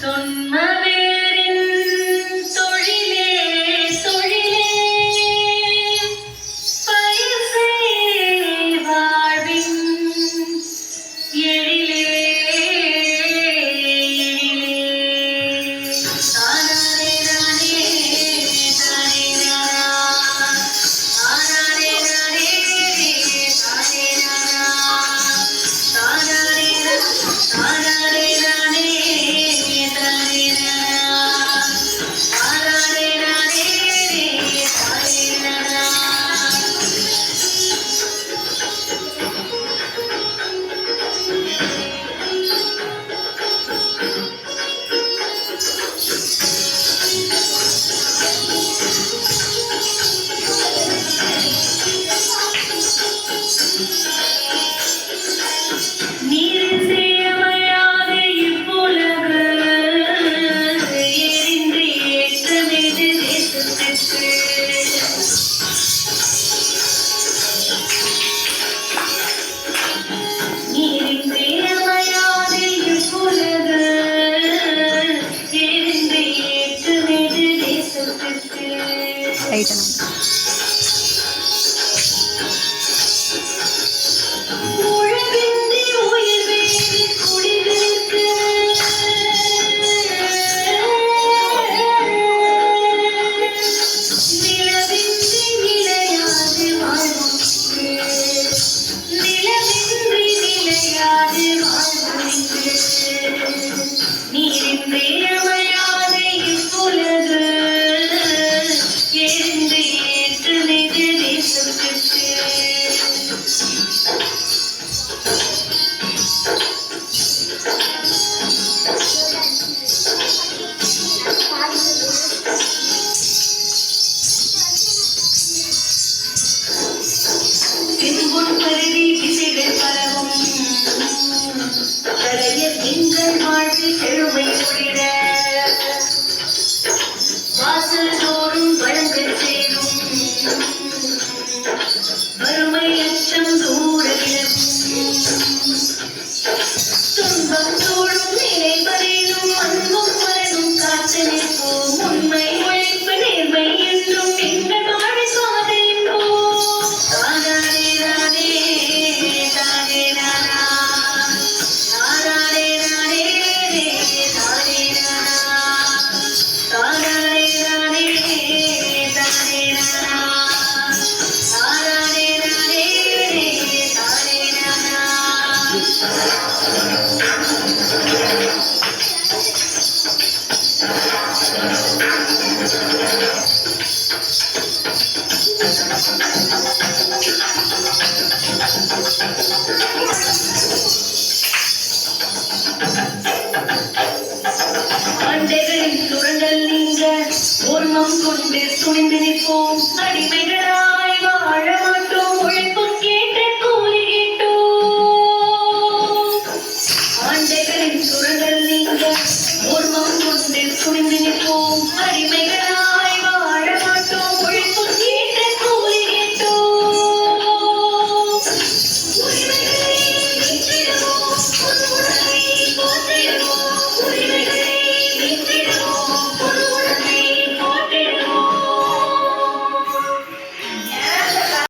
Son madres. Fernando. பரவும் பழைய திங்கள் வாழ்வில் எழுமை. ஆண்டைகளின் சுரங்கள் நீங்க ஓர்மம் கொண்டு Ramon was this clean little, mighty.